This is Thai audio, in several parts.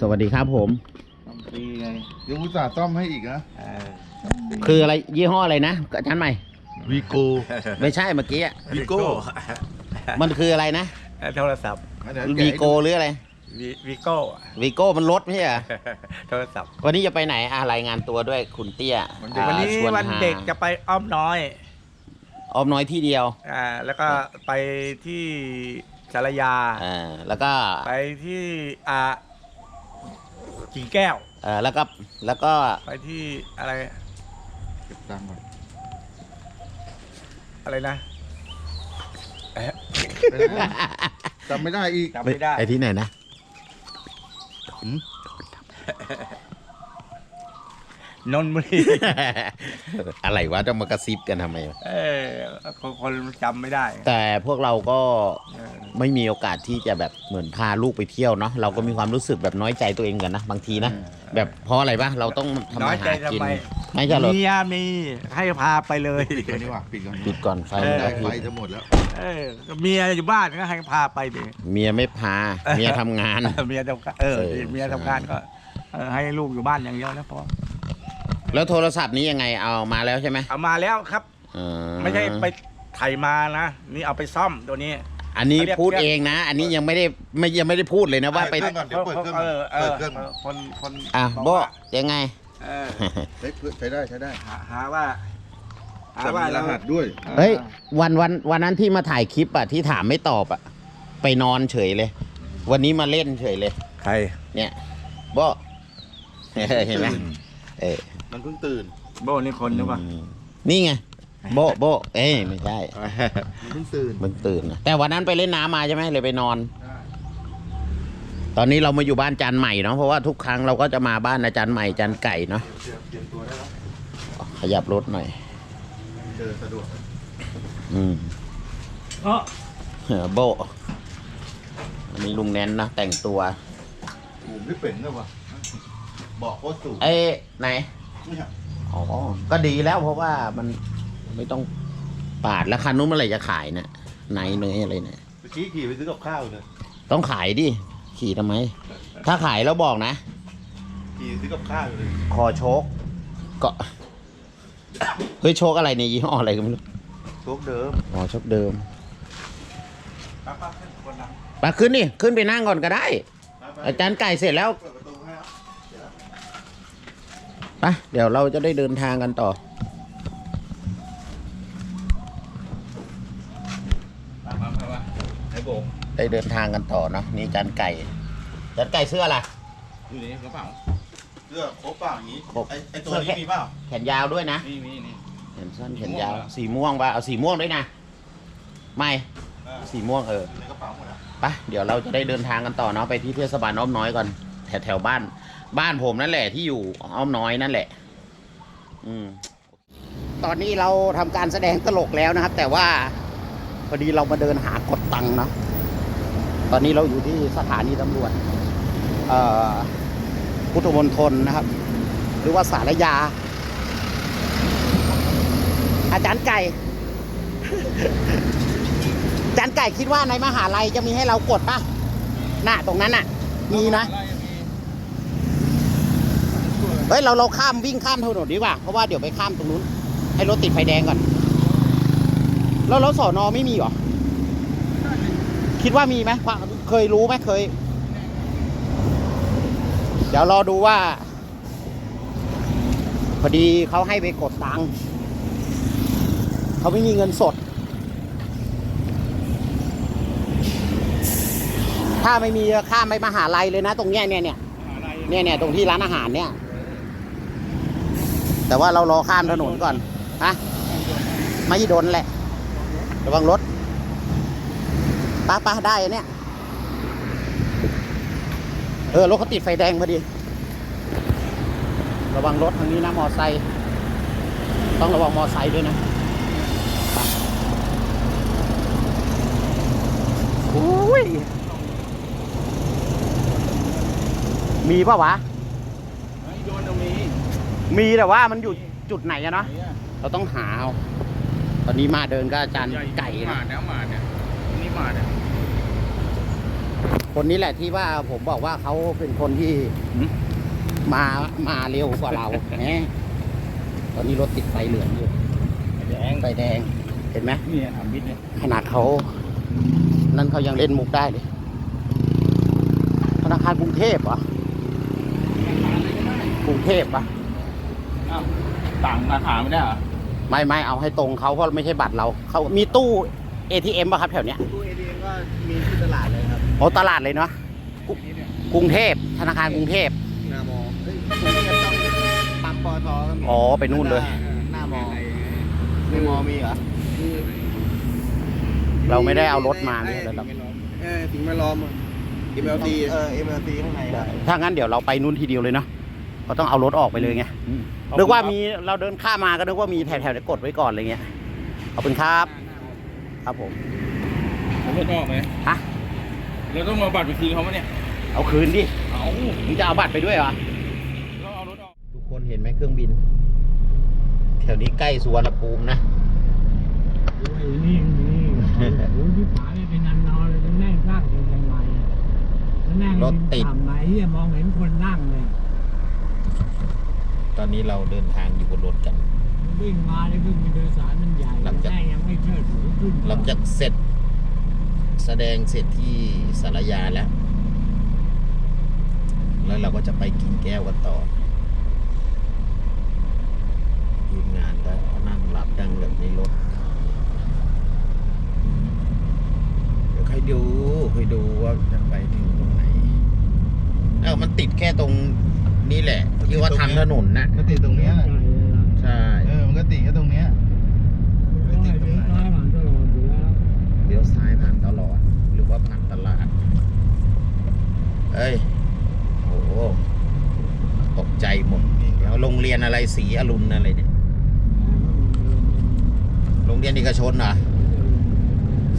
สวัสดีครับผม ทำฟรีไงเดี๋ยวอุตส่าห์ซ่อมให้อีกนะเออคืออะไรยี่ห้ออะไรนะอาจารย์ใหม่ วีโกไม่ใช่เมื่อกี้อะวีโก้มันคืออะไรนะโทรศัพท์วีโกหรืออะไรวีวีโก้วีโก้มันรถไม่ใช่เหรอโทรศัพท์ วันนี้จะไปไหนอะรายงานตัวด้วยคุณเตี้ยวันอ่านี้ชวันหาเด็กจะไปอ้อมน้อยออมน้อยที่เดียวอ่าแล้วก็ไปที่สารยา อ่าแล้วก็ไปที่อ่า กิ่งแก้ว เอ่อแล้วก็แล้วก็ไปที่อะไรเก็บตังค์ก่อนอะไรนะไปนะจำไม่ได้อีก จำไม่ได้ ไอ้ที่ไหนนะหืม นนทบุรี อะไรวะจะมากระซิบกันทำไมวะเออคนคนจำไม่ได้แต่พวกเราก็เออไม่มีโอกาสที่จะแบบเหมือนพาลูกไปเที่ยวเนาะเราก็มีความรู้สึกแบบน้อยใจตัวเองกันนะบางทีนะแบบเพราะอะไรปะเราต้องทำน้อมายใจหากินทำไมไม่ใช่หรอเมียมีให้พาไปเลย ปิดก่อนดีกว่าปิดก่อนปิดก่อนไฟเออมันไฟกระพริบจะหมดแล้ว เออเมียอยู่บ้านก็ให้พาไปดิเมียไม่พาเมียทำงาน เมียทำงานเออเออ เมียทำงานก็เออให้ลูกอยู่บ้านอย่างเดียวแล้วพอ แล้วโทรศัพท์นี้ยังไงเอามาแล้วใช่ไหมเอามาแล้วครับเออไม่ใช่ไปไถมานะนี่เอาไปซ่อมตัวนี้ อันนี้เขาเรียกพูดเองนะ อันนี้ยังไม่ได้ไม่ยังไม่ได้พูดเลยนะว่าไปเปิดเครื่องก่อนเดี๋ยวเปิดเครื่องเออเอเปิอดเครื่องคนคนอะบโบอกว่ายังไง เออใช้ใช้ได้ใช้ได้หาหาว่าหาจะว่ามีรเราหัสด้วยเฮ้ยวันวันวันนั้นที่มาถ่ายคลิปอะที่ถามไม่ตอบอะไปนอนเฉยเลย วันนี้มาเล่นเฉยเลย ใครเนี่ยโบ เห็นไหม เออมันเพิ่งตื่น โบนี่คนหรือเปล่า อืมนี่ไง โบโบเอ้ยไม่ใช่ มันเพิ่งตื่นมึงตื่นนะแต่วันนั้นไปเล่นน้ำมาใช่ไหมเลยไปนอน ตอนนี้เรามาอยู่บ้านจันใหม่เนาะเพราะว่าทุกครั้งเราก็จะมาบ้านอาจารย์ใหม่จันไก่เนาะเตรียมเตรียมตัวได้แล้วขยับรถหน่อยเจอสะดวก อืมเนาะเออโบอันนี้ลุงแนนนะแต่งตัวถูมไม่เป็นเลยวะ บอกโคตรสูงเอ้ยไหน เนี่ยอ๋อ ก็ดีแล้วเพราะว่ามันไม่ต้องปาดแล้วคันนู้นเมื่อไหร่จะขายเนะไหนเนยอะไรเนี่ย เมื่อกี้ขี่ไปซื้อกับข้าวเลยต้องขายดิ ขี่ทำไม ถ้าขายแล้วบอกนะ ขี่ซื้อกับข้าวอยู่เลยคอโชกก็ เฮ้ยโชกอะไรเนี่ยยี่ห้ออะไรก็ไม่รู้ โชคเดิมอ๋อโชกเดิมป้าป้าคนดังมาขึ้นนี่ขึ้นไปนั่งก่อนก็ได้ อาจารย์ไก่เสร็จแล้ว ไปเดี๋ยวเราจะได้เดินทางกันต่อป้าป้าป้าไอ้โบงได้เดินทางกันต่อเนาะนี่อาจารย์ไก่อาจารย์ไก่เสื้ออะไรอยู่ในกระเป๋าเสื้อครบเปล่าอย่างนี้ครบไอ้ไอตัวนี้มีเปล่าแขนยาวด้วยนะนี่นี่นี่แขนสั้นแขนม่วงยาวเหรอสีม่วงป่ะเอาสีม่วงด้วยนะไม่เออสีม่วงเอออยู่ในกระเป๋าหมดแล้วไปเดี๋ยวเราจะได้เดินทางกันต่อเนาะไปที่เทศบาลอ้อมน้อยก่อนแถวแถวบ้าน บ้านผมนั่นแหละที่อยู่อ้อมน้อยนั่นแหละ อืม ตอนนี้เราทำการแสดงตลกแล้วนะครับ แต่ว่าพอดีเรามาเดินหากดตังค์นะตอนนี้เราอยู่ที่สถานีตำรวจเอ่อพุทธมณฑลนะครับ หรือว่าสารยา อาจารย์ไก่ อาจารย์ไก่คิดว่าในมหาลัยจะมีให้เรากดป่ะน่ะตรงนั้นน่ะ มีนะ เฮ้ยเราเราข้ามวิ่งข้ามถนนดีกว่า เพราะว่าเดี๋ยวไปข้ามตรงนู้น ให้รถติดไฟแดงก่อน แล้วรถสอนอไม่มีเหรอ คิดว่ามีไหมคเคยรู้ไหมเคย เดี๋ยวรอดูว่า พอดีเขาให้ไปกดตังค์เขาไม่มีเงินสด ถ้าไม่มีข้ามไปมหาลัยเลยนะ ตรงเนี้ยเนี่ยเนี่ยเนี่ยเนี่ยตรงที่ร้านอาหารเนี่ย แต่ว่าเรารอข้ามถนนก่อนฮะไม่โดนแหละ ระวังรถป้าป้าได้เนี่ย เออรถเขาติดไฟแดงพอดี ระวังรถทางนี้นะมอไซค์ต้องระวังมอไซค์ด้วยนะอุ้ยมีปะวะไม่โดนตรงนี้ มีแต่ว่ามันอยู่จุดไหนอะเนาะเราต้องหาเอาตอนนี้มาเดินก็อาจารย์ไก่มานะเนี่ยมาเนี่ยนี่มาเนี่ยคนนี้แหละที่ว่าผมบอกว่าเขาเป็นคนที่หืมมามาเร็วกว่าเราแหมตอนนี้รถติดไฟเหลืองอยู่แดงไฟแดง เห็นไหมนี่อามิดเนี่ยขนาดเขา นั่นเขายังเล่นมุกได้เลยธนาคารกรุงเทพเหรอกรุงเทพปะอ้าว ต่างราคาไม่ได้เหรอไม่ไม่เอาให้ตรงเขาเพราะไม่ใช่บัตรเราเขามีตู้ ATM ป่ะครับแถวเนี้ยตู้เอทีเอ็มก็มีที่ตลาดเลยครับโอ้ตลาดเลยเนาะกรุกรุงเทพธนาคารกรุงเทพ หน้ามอเฮ้ยกรุงเทพต้องปั๊มปอทก็มีอ๋อไปนู่นเลย หน้ามอในมอมีเหรอเราไม่ได้เอารถมาเลยแล้วเราเออสิ่งแวดล้อม MLT เออ MLT ข้างในครับถ้างั้นเดี๋ยวเราไปนู่นทีเดียวเลยเนาะก็ต้องเอารถออกไปเลยไง นึกว่ามีเราเดินข้ามมาก็นึกว่ามีแถวๆนี้กดไว้ก่อนอะไรเงี้ยขอบคุณครับ ครับผมผมรถออกไหมฮะเราต้องมาบัตรไปคืนเขาไหมเนี่ยเอาคืนดิเอามึงจะเอาบัตรไปด้วยเหรอเราเอารถออกทุกคนเห็นไหมเครื่องบิน แถวนี้ใกล้สุวรรณภูมินะไอ้นี่นี่โอ้ยที่ผาเนี่ยเป็นนันนอนเลยมันแน่งสร้างเป็นยังไงมันแน่งรถติดต่ำไหนที่มองเห็นคนนั่งเลย ตอนนี้เราเดินทางอยู่บนรถกันมันวิ่งมาเลยขึ้นไปโดยสารมันใหญ่หลังจาก แม่งยังไม่เชิดหูขึ้นหลังจากเสร็จ แสดงเสร็จที่สารยาแล้ว แล้วเราก็จะไปกินแก้วกันต่อทีมงานก็นั่งหลับดังแบบในรถ เดี๋ยวค่อยดูค่อยดูว่าจะไปถึงตรงไหน เอ้ามันติดแค่ตรง นี้แหละ ที่ว่าทำถนนน่ะก็ติดตรงเนี้ยใหญ่เลยล่ะใช่เออมันก็ติดแค่ตรงเนี้ยโอ้ยเดี๋ยวซ้ายผ่านตลอดอยู่แล้วเลี้ยวซ้ายผ่านตลอดหรือว่าผ่านตลาดเอ้ยโอ้โหตกใจหมดเดี๋ยวโรงเรียนอะไรสีอรุณอะไรเนี่ยโรงเรียนเอกชนเหรอ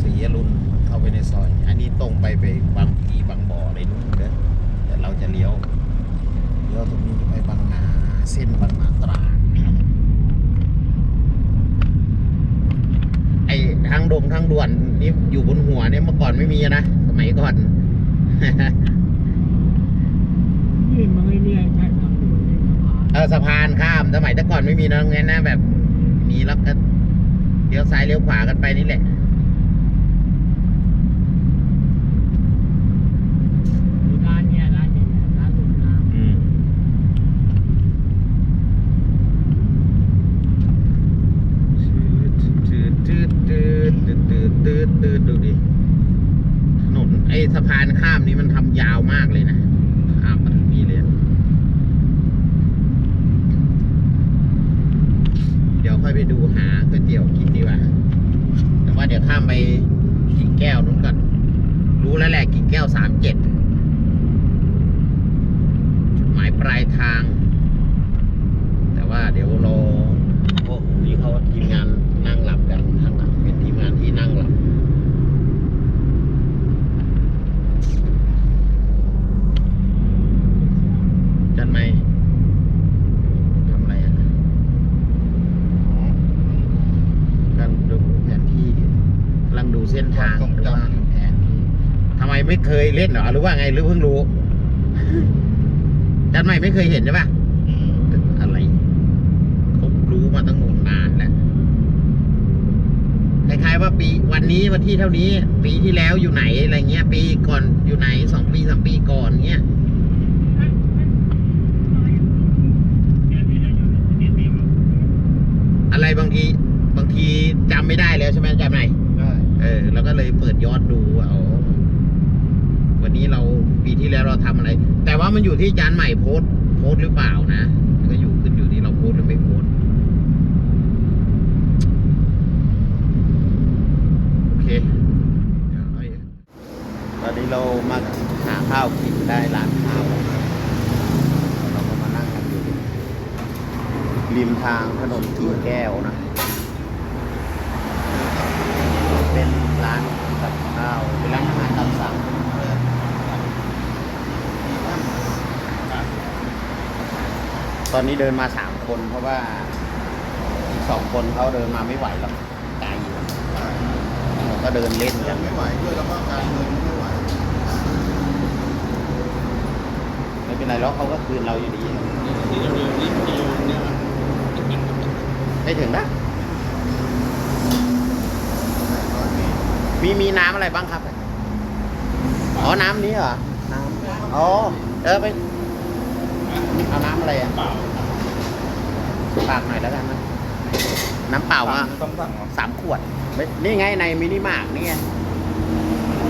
สีอรุณเข้าไปในซอย อันนี้ตรงไปไปบางพีบางบ่ออะไรนู่นเด้อแต่เราจะเลี้ยวเลี้ยวตรงนี้จะไปบางนาเส้นบางนาตราดไอ้ทางดงทางด่วนนี่อยู่บนหัวเนี่ยเมื่อก่อนไม่มีนะสมัยก่อน นี่มันไม่มีอะไรแค่ทางด่วนนี่สะพานเออสะพานข้ามสมัยแต่ก่อนไม่มีนะงั้นนะแบบมีแล้วก็เลี้ยวซ้ายเลี้ยวขวากันไปนี่แหละ มีร้านเนี่ยร้านเนี่ยร้านลูกน้ำ อืมตืดตืดตืดตืดตืดตืดตืดดูดิถนนไอ้สะพานข้ามนี้มันทำยาวมากเลยนะข้ามมาถึงนี่เลยอะเดี๋ยวค่อย ไปดูหาก๋วยเตี๋ยวกินดีกว่า แต่ว่าเดี๋ยวข้ามไปกิ่งแก้วนู้นก่อน รู้แล้วแหละกิ่งแก้วสามเจ็ดจุดหมายปลายทาง แต่ว่าเดี๋ยวรอพวกนี้เขาทีมงานนั่งหลับกันข้างหลังเป็นทีมงานที่นั่งหลับ จันไหมทำอะไรอะกำลังดูแผนที่กำลังดูเส้นทาง ความทรงจำ หรือว่าแผนที่ทำ ไมไม่เคยเล่นเหรอหรือว่าไงหรือเพิ่งรู้จันใหม่ไม่เคยเห็นใช่ปะอะไรเขารู้มาตั้งนานแล้วคล้ายๆว่าปีวันนี้วันที่เท่านี้ ปีที่แล้วอยู่ไหนอะไรเงี้ย ปีก่อนอยู่ไหนสองปีสามปีก่อนเงี้ยอะไรบางทีบางทีจำไม่ได้แล้วใช่ไหมจำไหนได้เออเราก็เลยเปิดย้อนดูว่าอ๋อวั นี้เราปีที่แล้วเราทำอะไร แต่ว่ามันอยู่ที่จานใหม่โพสโพสหรือเปล่านะก็อยู่ขึ้นอยู่ที่เราโพสหรือไม่โพสโอเคตอนนี้เรามาหาข้าวกินได้ร้านข้าวเราก็มานั่งกันอยู่ริมทางถนนกิ่งแก้วนะเป็นร้านกับข้าวเป็นร้านอาหารตามสั่ง ตอนนี้เดินมาสามคนเพราะว่าอีกสองคนเขาเดินมาไม่ไหวหรอกไกลอยู่ก็เดินเล่นกันไม่ไหวด้วยแล้วก็การเงินไม่ไหวไม่เป็นไรหรอกเขาก็คืนเราอยู่ดี ที่เร็วๆนี้กิโลเนี่ยไม่ถึงนะมีมีน้ำอะไรบ้างครับ อ๋อ น้ำนี้เหรอ น้ำ อ๋อ เออไป เอาน้ำอะไรอะเปล่าฝากหน่อยแล้วกันนะน้ำเปล่าอะต้องสั่งเหรอสามขวดไม่นี่ไงในมินิมาร์กนี่ไงอ๋อ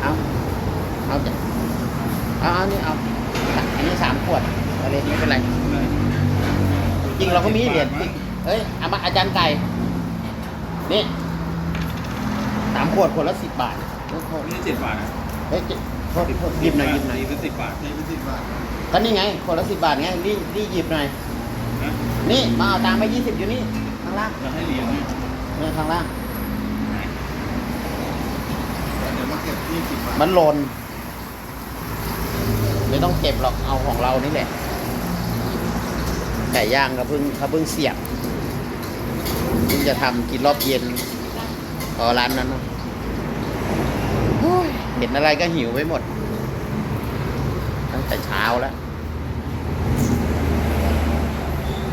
เอาเอาจะเอาเอานี่เอาอันนี้สามขวดเอาเลยไม่เป็นไร จริงเราก็มีเหรียญติดเอ้ยเอามาอาจารย์ไก่ นี่สามขวดขวดละสิบบาทโอ้โหนี่เจ็ดบาทนะเฮ้ยเจ็ดโทษดิโทษหยิบหน่อยหยิบหน่อยนี่เป็นสิบบาทนี่เป็นสิบบาท ก็นี่ไงขวดละสิบบาทไงนี่นี่หยิบหน่อย นะนี่มาเอาตังค์ไปยี่สิบอยู่นี่ข้างล่างจะให้เหรียญนี่นี่ข้างล่างเดี๋ยวมาเก็บยี่สิบบาทมันหล่นไม่ต้องเก็บหรอกเอาของเรานี่แหละไก่ย่างเขาเพิ่งเขาเพิ่งเสียบเพิ่งจะทำกินรอบเย็นพอร้านนั้นเนอะโอ้ยเห็นอะไรก็หิวไปหมด ตั้งแต่เช้าแล้ว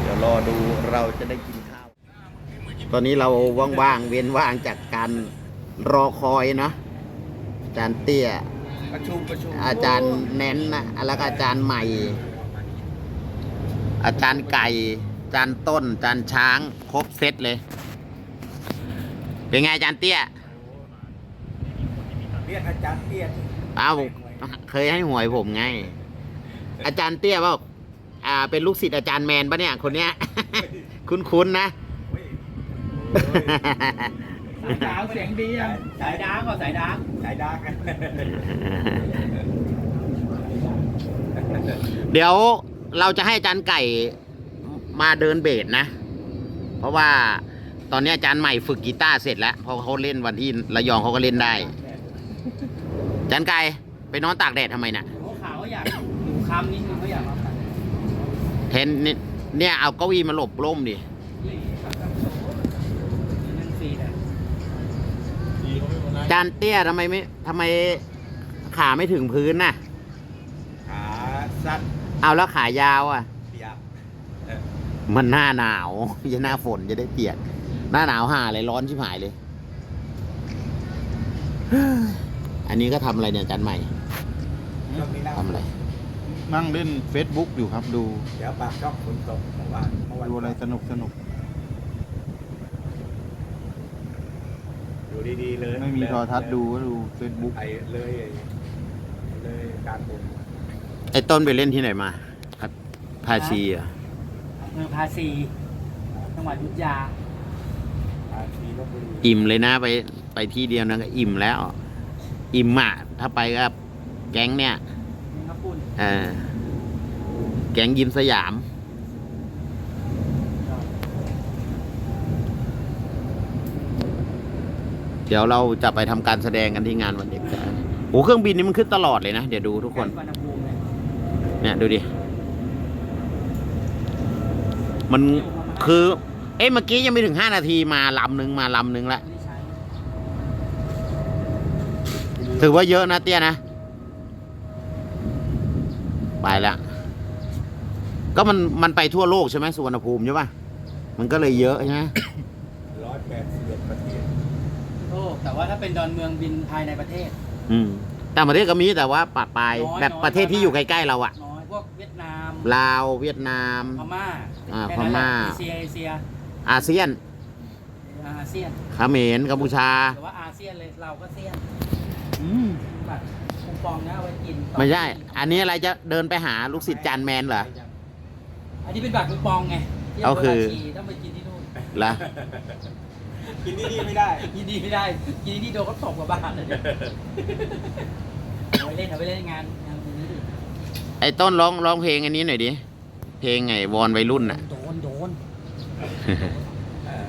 เดี๋ยว รอดูเราจะได้กินข้าว ตอนนี้เราว่างๆเว้นว่างจากการรอคอยเนอะอาจารย์เตี้ย ประชุมประชุมอาจารย์แน้นนะแล้วก็อาจารย์ใหม่ อาจารย์ไก่ อาจารย์ต้น อาจารย์ช้างครบเซตเลย เป็นไงอาจารย์เตี้ยเรียกอาจารย์เตี้ยอ้าวเคยให้หวยผมไง อาจารย์เตี้ยว่า อ่าเป็นลูกศิษย์อาจารย์แมนปะเนี่ยคนเนี้ย คุ้นๆนะ สายดาวเสียงดีอะสายดาวก็สายดาวสายดาวกันเดี๋ยวเราจะให้อาจารย์ไก่มาเดินเบสนะ เพราะว่าตอนนี้อาจารย์ใหม่ฝึกกีตาร์เสร็จแล้วเพราะเขาเล่นวันที่ระยองเขาก็เล่นได้อาจารย์ไก่ไปนอนตากแดดทำไมน่ะ หัวขาวก็อยากดูคำนิดนึงก็อยากมาตัด เทนนี่เนี่ยเอาเก้าอี้มาหลบร่มดินั่งฟรีแต่ดีเขาไม่มาอาจารย์เตี้ยทำไมไม่ทำไมขาไม่ถึงพื้นน่ะ ขาสั้นเอาแล้วขายาวอะ เปียกมันหน้าหนาวอย่าหน้าฝนจะได้เปียก หน้าหนาวห่าเลยร้อนชิบหายเลย อันนี้ก็ทำอะไรเนี่ยอาจารย์ใหม่ช่วงนี้นั่งทำอะไร นั่งเล่น Facebook อยู่ครับดู เดี๋ยวปากช่องฝนตกเมื่อวานเมื่อวานดูอะไรสนุกสนุกอยู่ดีๆเลยไม่มีโทรทัศน์ดูก็ดู Facebook ไอ้เลยเลยการบุญไอ้ต้นไปเล่นที่ไหนมาครับพาชีเหรอะอำเภอภาษีจังหวัดอยุธยา อาชีลบบุรีอิ่มเลยนะไปไปที่เดียวนะก็อิ่มแล้ว อิ่มอะถ้าไปก็แก๊งเนี่ยนี่ครับคุณ เออแกงยิมสยาม เดี๋ยวเราจะไปทำการแสดงกันที่งานวันเด็กกันโอ้เครื่องบินนี่มันขึ้นตลอดเลยนะ เดี๋ยวดูทุกคน เนี่ยดูดิ มันคือ เอ๊ะเมื่อกี้ยังไม่ถึงห้านาทีมาลำหนึ่งมาลำหนึ่งละถือว่าเยอะนะเตี้ยนะ ไปละก็มันมันไปทั่วโลกใช่ไหมสุวรรณภูมิใช่ปะมันก็เลยเยอะใช่ไหมร้อยแปดสิบเอ็ดประเทศโอ้แต่ว่าถ้าเป็นดอนเมืองบินภายในประเทศ อืมต่างประเทศก็มีแต่ว่าปะปลายน้อยแบบน้อยประเทศที่อยู่ใกล้ๆเราอะน้อยพวกเวียดนามลาวเวียดนาม พม่าอ่าแค่นั้นแหละพม่า เอเชียเอเชียอาเซียนอาเซียนเขมรกัมพูชา หรือว่าอาเซียนเลยเราก็เซียนบัตรคู ปองนะเอาไว้กินต่ไม่ใช่ อันนี้อะไรจะเดินไปหาลูกศิษย์จานแมนเหรอ อันนี้เป็นบัตรคูปองไงที่เอาคือเวลาฉี่ต้องไปกินที่นู่นละกินที่นี่ไม่ได้ กินดีไม่ได้ กินที่นี่โดนเขาตบกว่าบ้านเลยเนี่ยเอาไว้เล่นเอาไว้เล่นงานงานนี้ดิไอ้ต้นร้องร้องเพลงอันนี้หน่อยดิ เพลงไงวอนวัยรุ่นน่ะ โดนโดนเอ่อ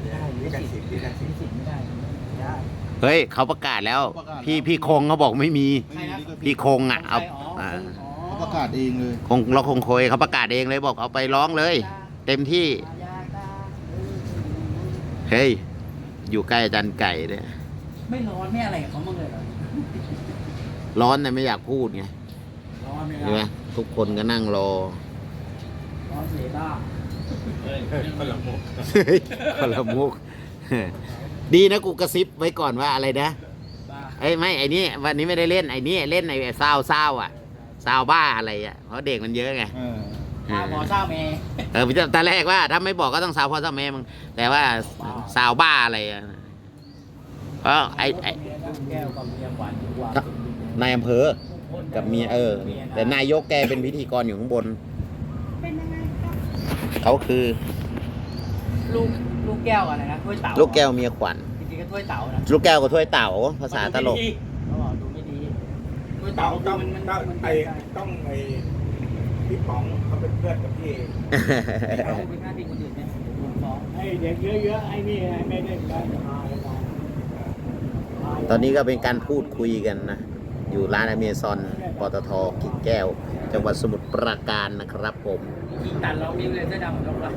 ไม่ได้ลิขสิทธิ์ลิขสิทธิ์สิทธิ์ไม่ได้ไม่ได้ เฮ้ยเขาประกาศแล้ว พี่พี่คงเขาบอกไม่มี ไม่มีลิขสิทพี่ธิ์คงอะเอาอ๋ออ่าอ๋อเขาประกาศเองเลย คงเราคงโคยเขาประกาศเองเลยบอกเอาไปร้องเลย เต็มที่ยาตาเฮ้ย อยู่ใกล้อาจารย์ไก่เนี่ยไม่ร้อนไม่อะไรกับเขาบ้างเลยเหรอร้อนแต่ไม่อยากพูดไงร้อนอเมใช่ไหมล่าทุกคนก็นั่งรอออเมล่าคนละหมกคนละมุก ดีนะกูกระซิบไว้ก่อนว่าอะไรนะบ้าไอ้ยไม่ไอ้นี่วันนี้ไม่ได้เล่นไอ้นี่เล่นไอ้ซาวซาวอะซาวบ้าอะไรอะเพราะเด็กมันเยอะไงเออข้าวหมอข้าวเมย์เออพี่ตอนแรกว่าถ้าไม่บอกก็ต้องซาวพ่อซาวแม่มึงแต่ว่าซาวบ้าอะไรอะเพราะไอ้ไอ้ลูกแก้วกับเมียขวัญดีกว่านายอำเภอกับเมียเออ แต่นายกแกเป็นพิธีกรอยู่ข้างบนเป็นยังไงครับเขาคือลูก ลูกแก้วอะไรนะถ้วยเต๋าลูกแก้วเมียขวัญจริงๆก็ถ้วยเต๋านะลูกแก้วกับถ้วยเต่าภาษาตลกเขาบอกดูไม่ดีถ้วยต้อเต๋างต้องมันมันต้องมันไอต้องไอพี่ป๋องเขาเป็นเพื่อนกับพี่เองเขาเป็นหน้าที่คนอื่นเนี่ยโดนฟ้องไอ้เด็กเยอะๆไอ้นี่ไอ้ไม่ได้การหายไปตอนนี้ก็เป็นการพูดคุยกันนะ อยู่ร้านอเมซอนปตทกิ่งแก้ว จังหวัดสมุทรปราการนะครับผมยิงตัดเรานิ้วเลยเสื้อดำของเรา